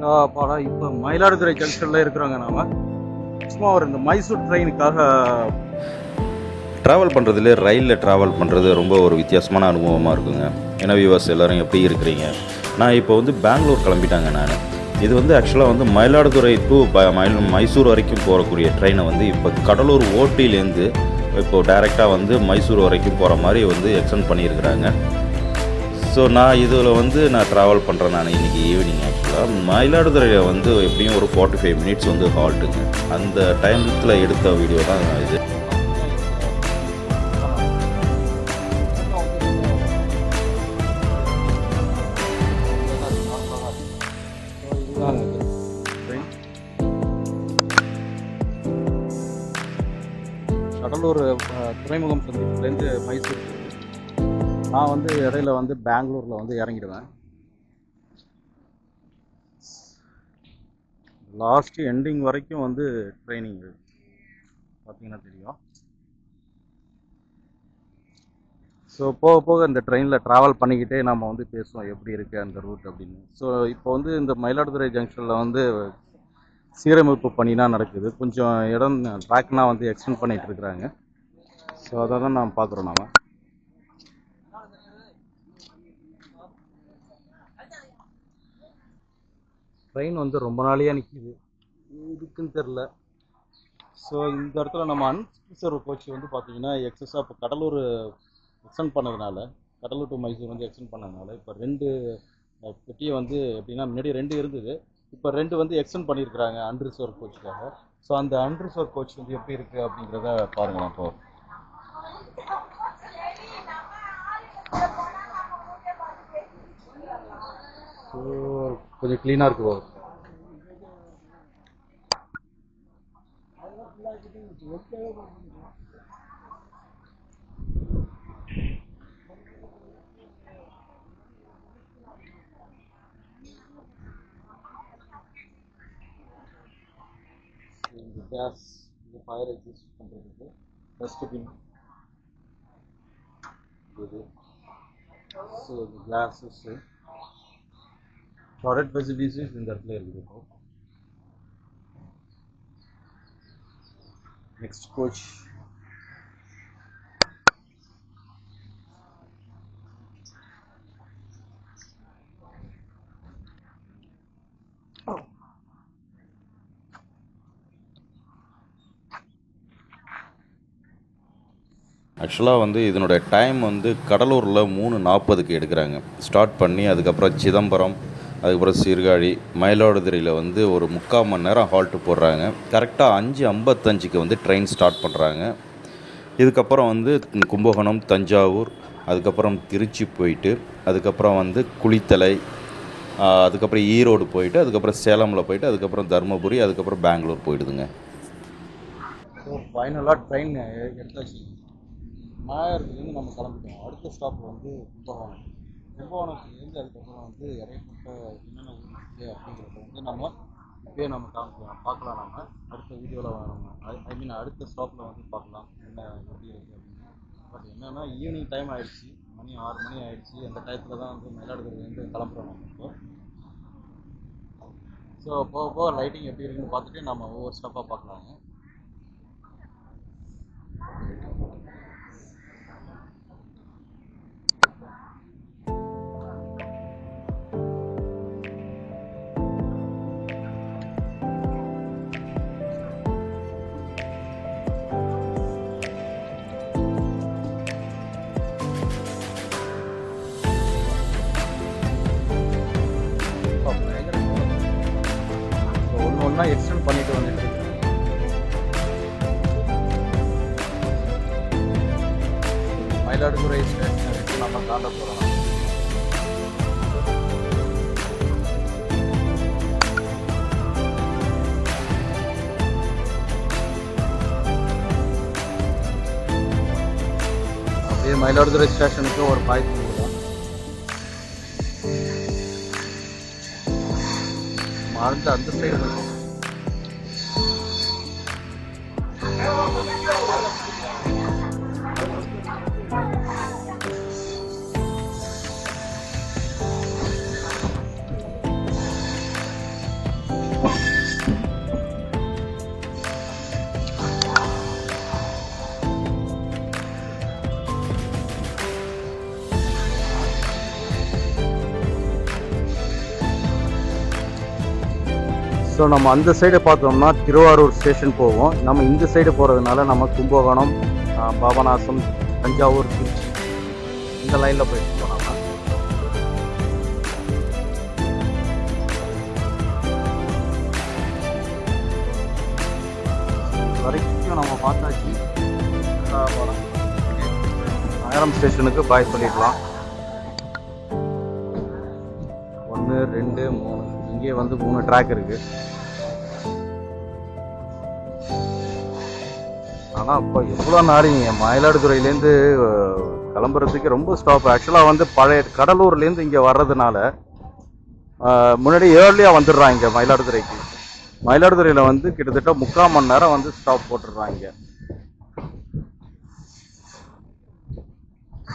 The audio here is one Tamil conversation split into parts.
பாடா இப்போ மயிலாடுதுறை ஜங்ஷனில் இருக்கிறாங்க நாம சும்மா ஒரு இந்த மைசூர் ட்ரெயினுக்காக ட்ராவல் பண்ணுறதுல ரயிலில் ட்ராவல் பண்ணுறது ரொம்ப ஒரு வித்தியாசமான அனுபவமாக இருக்குங்க. ஏன்னா வியூவர்ஸ் எல்லோரும் எப்படி இருக்கிறீங்க? நான் இப்போ வந்து பெங்களூர் கிளம்பிட்டாங்க நான். இது வந்து ஆக்சுவலாக வந்து மயிலாடுதுறை டு ப மயில் மைசூர் வரைக்கும் போகக்கூடிய ட்ரெயினை வந்து இப்போ கடலூர் ஓட்டிலேருந்து இப்போது டைரெக்டாக வந்து மைசூர் வரைக்கும் போகிற மாதிரி வந்து எக்ஸ்டெண்ட் பண்ணியிருக்கிறாங்க. ஸோ நான் இதில் வந்து நான் ட்ராவல் பண்ணுறேன் நான் இன்றைக்கி ஈவினிங் ஆக்சுவலாக மயிலாடுதுறையில் வந்து எப்படியும் ஒரு ஃபார்ட்டி ஃபைவ் மினிட்ஸ் வந்து ஹால்ட்டுங்க அந்த டைமத்தில் எடுத்த வீடியோ தான் இது. வந்து இடையில வந்து பெங்களூரில் வந்து இறங்கிடுவேன். லாஸ்ட் எண்டிங் வரைக்கும் வந்து ட்ரைனிங் பார்த்தீங்கன்னா தெரியும். ஸோ போக போக இந்த ட்ரெயினில் ட்ராவல் பண்ணிக்கிட்டே நம்ம வந்து பேசுவோம் எப்படி இருக்குது அந்த ரூட் அப்படின்னு. ஸோ இப்போ வந்து இந்த மயிலாடுதுறை ஜங்ஷனில் வந்து சீரமைப்பு பணினா நடக்குது. கொஞ்சம் இடம் ட்ராக்னா வந்து எக்ஸ்டெண்ட் பண்ணிகிட்டு இருக்கிறாங்க. ஸோ அதை தான் நாம் பார்க்குறோம் நாம. ட்ரெயின் வந்து ரொம்ப நாளையாக நிற்கிது இதுக்குன்னு தெரில ஸோ இந்த இடத்துல நம்ம அன்ரிசர்வ் கோச் வந்து பார்த்தீங்கன்னா எக்ஸஸாக இப்போ கடலூர் எக்ஸ்டெண்ட் பண்ணதுனால கடலூர் டு மைசூர் வந்து எக்ஸ்டெண்ட் பண்ணதுனால இப்போ ரெண்டு பெட்டியை வந்து எப்படின்னா முன்னாடி ரெண்டு இருந்தது. இப்போ ரெண்டு வந்து எக்ஸ்டெண்ட் பண்ணியிருக்கிறாங்க அன்ரிசர்வ் கோச்சுக்காக ஸோ அந்த அன்ரிசர்வ் கோச் வந்து எப்படி இருக்குது அப்படிங்கிறத பாருங்களேன் இப்போ. ஸோ கொஞ்சம் க்ளீனாக இருக்கு போகுது இந்த கேஸ் இந்த ஃபயர் எக்ஸிஸ்ட் பண்ணுறதுக்கு டஸ்ட்பின் இது. ஸோ இந்த கிளாஸஸ்ஸு டாய்லெட் ஃபெசிலிட்டிஸ் இந்த இடத்துல இருக்குது நெக்ஸ்ட் கோச் ஆக்சுவலாக வந்து இதனுடைய டைம் வந்து கடலூரில் மூணு நாற்பதுக்கு எடுக்கிறாங்க. ஸ்டார்ட் பண்ணி அதுக்கப்புறம் சிதம்பரம் அதுக்கப்புறம் சீர்காழி மயிலாடுதுறையில் வந்து ஒரு முக்கால் மணி நேரம் ஹால்ட்டு போடுறாங்க. கரெக்டாக அஞ்சு ஐம்பத்தஞ்சுக்கு வந்து ட்ரெயின் ஸ்டார்ட் பண்ணுறாங்க இதுக்கப்புறம் வந்து கும்பகோணம் தஞ்சாவூர் அதுக்கப்புறம் திருச்சி போயிட்டு அதுக்கப்புறம் வந்து குளித்தலை அதுக்கப்புறம் ஈரோடு போயிட்டு அதுக்கப்புறம் சேலமில் போயிட்டு அதுக்கப்புறம் தருமபுரி அதுக்கப்புறம் பெங்களூர் போயிடுதுங்க. ஸோ ஃபைனலாக ட்ரெயின் எடுத்தாச்சு. நாயர்லேருந்து நம்ம கிளம்பிட்டோம். அடுத்த ஸ்டாப் வந்து கும்பகோணம். கும்பகோணத்துலேருந்து அதுக்கப்புறம் வந்து இறைப்பட்ட என்னென்ன ஊர் இருக்குது அப்படிங்கிறத வந்து நம்ம இப்போயே நம்ம காமிக்கலாம் பார்க்கலாம் நம்ம அடுத்த வீடியோவில் நம்ம ஐ மீன் அடுத்த ஸ்டாப்பில் வந்து பார்க்கலாம் என்ன எப்படி இருக்குது அப்படின்னு. பட் என்னென்னா ஈவினிங் டைம் ஆயிடுச்சு. மணி ஆறு மணி ஆயிடுச்சு. அந்த டயத்தில் தான் வந்து மயிலாடுதுறையிலேருந்து கிளம்புறோம் நம்ம இப்போ. ஸோ போக போக லைட்டிங் எப்படி இருக்குன்னு பார்த்துட்டு நம்ம ஒவ்வொரு ஸ்டாப்பாக பார்க்கலாங்க ஒன்று ஒன்றா எக்ஸ்டெண்ட் பண்ணிட்டு வந்துட்டு இருக்கு. மயிலாடுதுறை ஸ்டேஷன் நம்ம தாண்ட போகிறோம் அப்படியே மயிலாடுதுறை ஸ்டேஷனுக்கு ஒரு பாய் மறந்து அந்த சைடு devamını görüyoruz. ஸோ நம்ம அந்த சைடு பார்த்தோம்னா திருவாரூர் ஸ்டேஷன் போவோம். நம்ம இந்த சைடு போகிறதுனால நம்ம கும்பகோணம் பாபநாசம் தஞ்சாவூர் திருச்சி இந்த லைனில் போயிட்டு இருக்கோம் இது வரைக்கும் நம்ம பார்த்தாச்சு. நகரம் ஸ்டேஷனுக்கு பாய் சொல்லிடலாம். ஒன்று ரெண்டு மூணு. இங்கே வந்து மூணு ட்ராக் இருக்குது ஆனால் இப்போ எவ்வளோ நாடிங்க மயிலாடுதுறையிலேருந்து கிளம்புறதுக்கு ரொம்ப ஸ்டாப் ஆக்சுவலாக வந்து பழைய கடலூர்லேருந்து இங்கே வர்றதுனால முன்னாடி ஏர்லியாக வந்துடுறாங்க இங்கே மயிலாடுதுறைக்கு. மயிலாடுதுறையில் வந்து கிட்டத்தட்ட முக்கால் மணி நேரம் வந்து ஸ்டாப் போட்டுடுறாங்க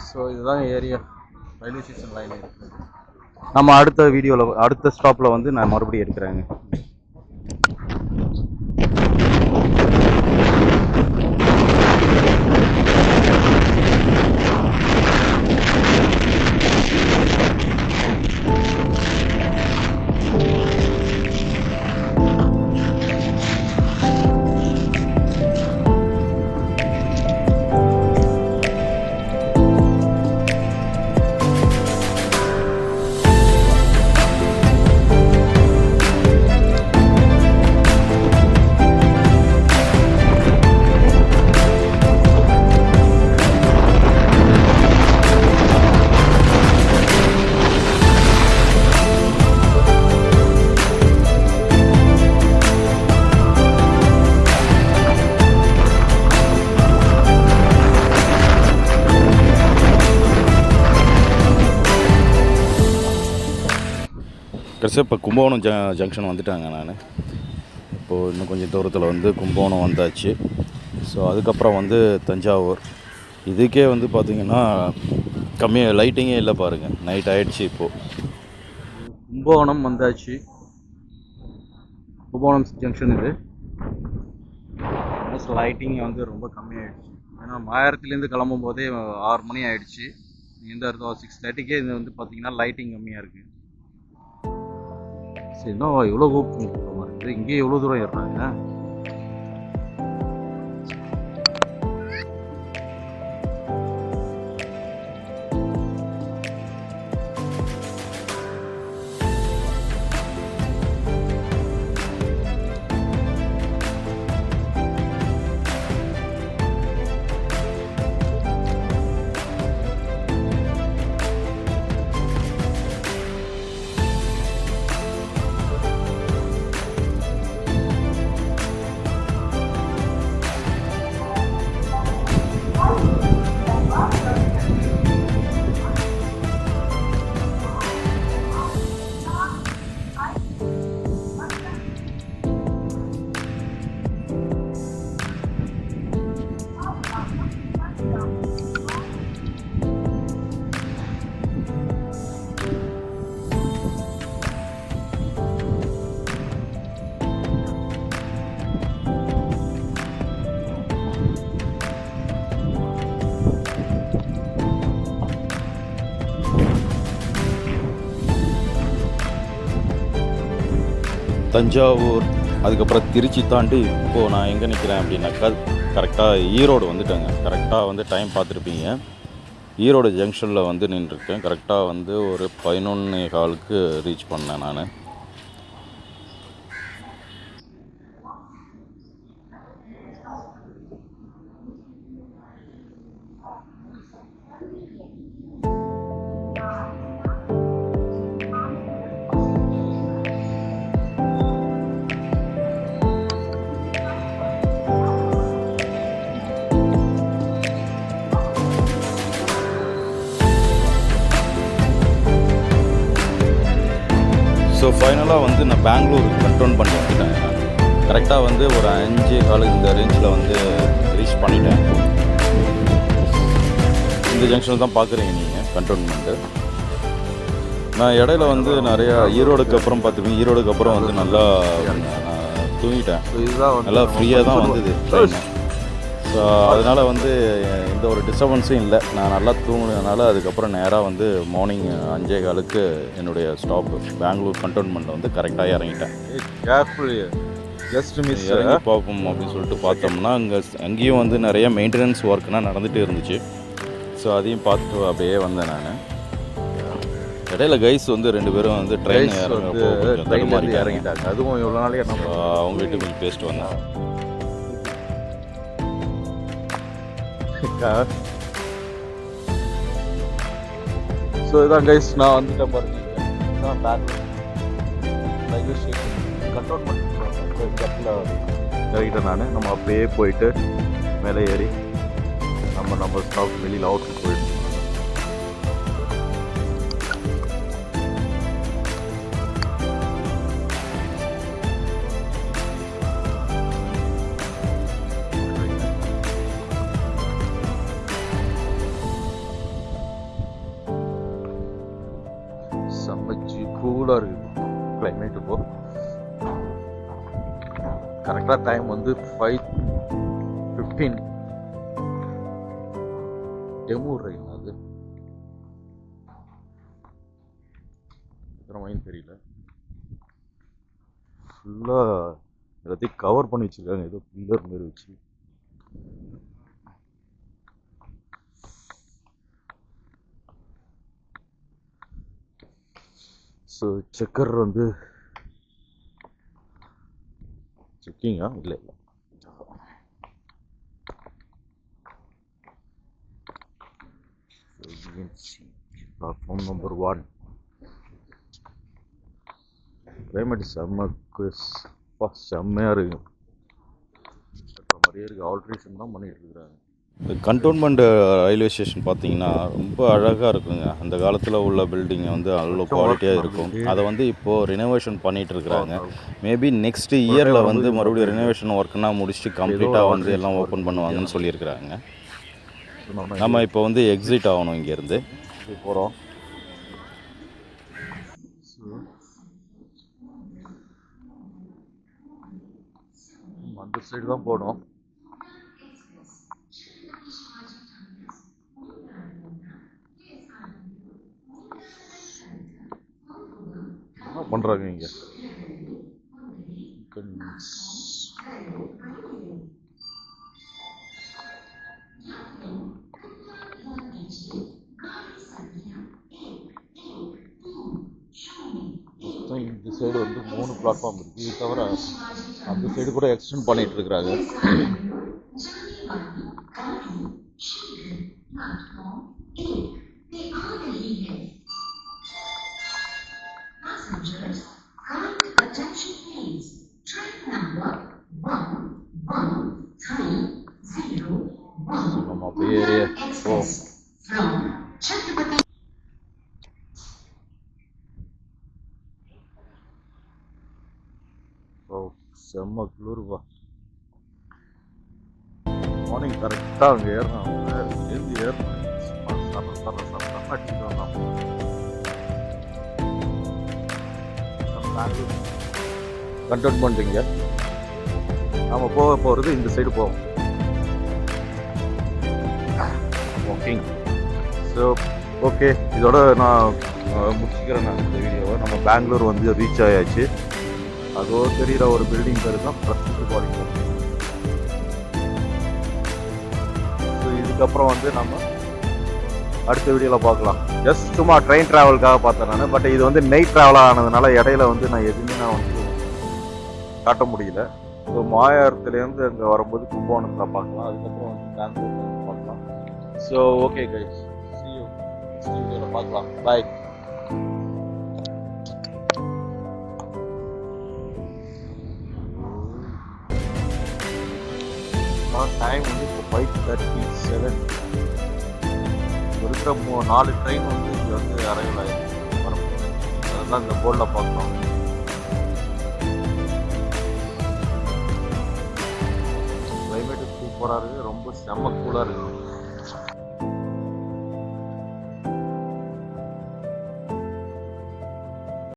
ஸோ இதுதான் ஏரியா ரயில்வே ஸ்டேஷன் லைன் இருக்குது நம்ம அடுத்த வீடியோவில் அடுத்த ஸ்டாப்பில் வந்து நான் மறுபடியும் எடுக்கிறேங்க. கடைசியாக இப்போ கும்பகோணம் ஜ ஜங்ஷன் வந்துட்டாங்க நான். இப்போது இன்னும் கொஞ்சம் தூரத்தில் வந்து கும்பகோணம் வந்தாச்சு. ஸோ அதுக்கப்புறம் வந்து தஞ்சாவூர். இதுக்கே வந்து பார்த்திங்கன்னா கம்மியாக லைட்டிங்கே இல்லை பாருங்கள் நைட் ஆகிடுச்சு இப்போது கும்பகோணம் வந்தாச்சு. கும்பகோணம் ஜங்ஷன் இது. லைட்டிங் வந்து ரொம்ப கம்மியாயிடுச்சு. ஏன்னா மாயாரத்துலேருந்து கிளம்பும் போதே ஆறு மணி ஆகிடுச்சு இந்த இடத்துல சிக்ஸ் தேர்ட்டிக்கே இது வந்து பார்த்திங்கன்னா லைட்டிங் கம்மியாக இருக்குது சரி இன்னும் எவ்வளோ கூப்பிட்டு இருக்குது இங்கே எவ்வளோ தூரம் ஏறினாங்க தஞ்சாவூர் அதுக்கப்புறம் திருச்சி தாண்டி இப்போது நான் எங்கே நிற்கிறேன் அப்படின்னாக்கா கரெக்டாக ஈரோடு வந்துட்டேங்க. கரெக்டாக வந்து டைம் பார்த்துருப்பீங்க. ஈரோடு ஜங்ஷனில் வந்து நின்றுருக்கேன். கரெக்டாக வந்து ஒரு பதினொன்று காலுக்கு ரீச் பண்ணேன் நான். ஸோ ஃபைனலாக வந்து நான் பெங்களூர் கண்ட்ரோல் பண்ணி வந்துட்டேன். கரெக்டாக வந்து ஒரு அஞ்சு கால இந்த ரேஞ்சில் வந்து ரீச் பண்ணிட்டேன். இந்த ஜங்ஷனில் தான் பார்க்குறீங்க நீங்கள் கண்டோன்மெண்ட்டு நான் இடையில வந்து நிறையா ஈரோடுக்கு அப்புறம் பார்த்துப்பேன் ஈரோடுக்கு அப்புறம் வந்து நல்லா நான் தூங்கிட்டேன். நல்லா ஃப்ரீயாக தான் வந்தது ஸோ அதனால் வந்து எந்த ஒரு டிஸ்டர்பன்ஸும் இல்லை. நான் நல்லா தூங்குனதுனால அதுக்கப்புறம் நேராக வந்து மார்னிங் அஞ்சே காலுக்கு என்னுடைய ஸ்டாப்பு பெங்களூர் கண்டோன்மெண்ட்டில் வந்து கரெக்டாக இறங்கிட்டேன். கேர்ஃபுல் ஜஸ்ட் மிஸ் இறங்கி பார்ப்போம் அப்படின்னு சொல்லிட்டு பார்த்தோம்னா அங்கே அங்கேயும் வந்து நிறைய மெயின்டெனன்ஸ் ஒர்க்லாம் நடந்துகிட்டு இருந்துச்சு. ஸோ அதையும் பார்த்துட்டு அப்படியே வந்தேன் நான். இடையில கைஸ் வந்து ரெண்டு பேரும் வந்து ட்ரெயின் இறங்கிட்டாங்க. அதுவும் இவ்வளோ நாளே என்ன அவங்ககிட்ட கொஞ்சம் பேசிட்டு வந்தேன் ஸோ இதான் கைஸ் நான் வந்துட்டேன் பாருங்க. இதான் பெங்களூர் ரயில்வே ஸ்டேஷன் கண்டோன்மெண்ட் இடத்துல இறங்கிட்டேன் நான். நம்ம அப்படியே போயிட்டு மேலே ஏறி நம்ம நம்ம ஸ்டாப் வெளியில் அவுட்லுக்கு போயிட்டு கிளைமேட் இப்போ. கரெக்டாக டைம் வந்து ஃபைவ் ஃபிஃப்டீன் டெமூர் ரயில் அது? எத்தனை மைன் தெரியல ஃபுல்லாக எல்லாத்தையும் கவர் பண்ணி வச்சுருக்காங்க. ஏதோ பில்லர் மாரி வச்சு. ஸோ செக்கர் வந்து செக்கிங்கா இல்லை இல்லை. பிளாட்ஃபார்ம் நம்பர் ஒன் கிளைமேட் செம்ம செம்மையாக இருக்கு. மாதிரியே இருக்குது ஆல்ட்ரேஷன் தான் பண்ணிட்டு இருக்கிறாங்க. இந்த கண்டோன்மெண்ட் ரயில்வே ஸ்டேஷன் பார்த்தீங்கன்னா ரொம்ப அழகாக இருக்குங்க. அந்த காலத்தில் உள்ள பில்டிங் வந்து அவ்வளோ குவாலிட்டியாக இருக்கும். அதை வந்து இப்போது ரினோவேஷன் பண்ணிட்டு இருக்கிறாங்க. மேபி நெக்ஸ்ட் இயரில் வந்து மறுபடியும் ரினோவேஷன் ஒர்க்னா முடிச்சுட்டு கம்ப்ளீட்டாக வந்து எல்லாம் ஓப்பன் பண்ணுவாங்கன்னு சொல்லியிருக்கிறாங்க. நம்ம இப்போ வந்து எக்ஸிட் ஆகணும் இங்கேருந்து. போகிறோம் அந்த சைடு தான் போகணும் என்ன பண்ணுறாங்க இங்கே. இந்த சைடு வந்து மூணு பிளாட்ஃபார்ம் இருக்குது இது தவிர அந்த சைடு கூட எக்ஸ்டெண்ட் பண்ணிட்டு இருக்கிறாங்க. மார்னிங் கரெக்டாக அங்கே ஏறினோம் எழுந்து ஏறினோம் சர சர சர சர அடிச்சுட்டு வந்தோம் கண்டென்ட் பண்ணுறீங்க நம்ம போக போகிறது இந்த சைடு போவோம் ஓகே ஸோ ஓகே இதோட நான் முடிச்சுக்கிறேன் நான் இந்த வீடியோவை நம்ம பெங்களூர் வந்து ரீச் ஆயாச்சு அதோ தெரிகிற ஒரு பில்டிங் பேர் தான் பிரசித்தி பாலிகம் அதுக்கப்புறம் வந்து நம்ம அடுத்த வீடியோவில் பார்க்கலாம். ஜஸ்ட் சும்மா ட்ரெயின் ட்ராவலுக்காக பார்த்தேன் நான். பட் இது வந்து நைட் ட்ராவல் ஆனதுனால இடையில வந்து நான் எதுவுமே நான் வந்து காட்ட முடியல. ஸோ மாயாரத்துலேருந்து அங்கே வரும்போது கும்பகோணத்தில் பார்க்கலாம். அதுக்கப்புறம் வந்து பெங்களூர் பார்க்கலாம். ஸோ ஓகே கைஸ் see பார்க்கலாம். பாய் டைம் வந்து இப்போ ஃபைவ் தேர்ட்டி செவன் இருக்கிற மூ நாலு ட்ரெயின் வந்து இங்கே வந்து அரைவல் ஆகிருக்கு அதெல்லாம் இந்த போர்டில் பார்க்குறோம் கிளைமேட்டு சூப்பராக இருக்குது ரொம்ப செம்ம கூலாக இருக்குது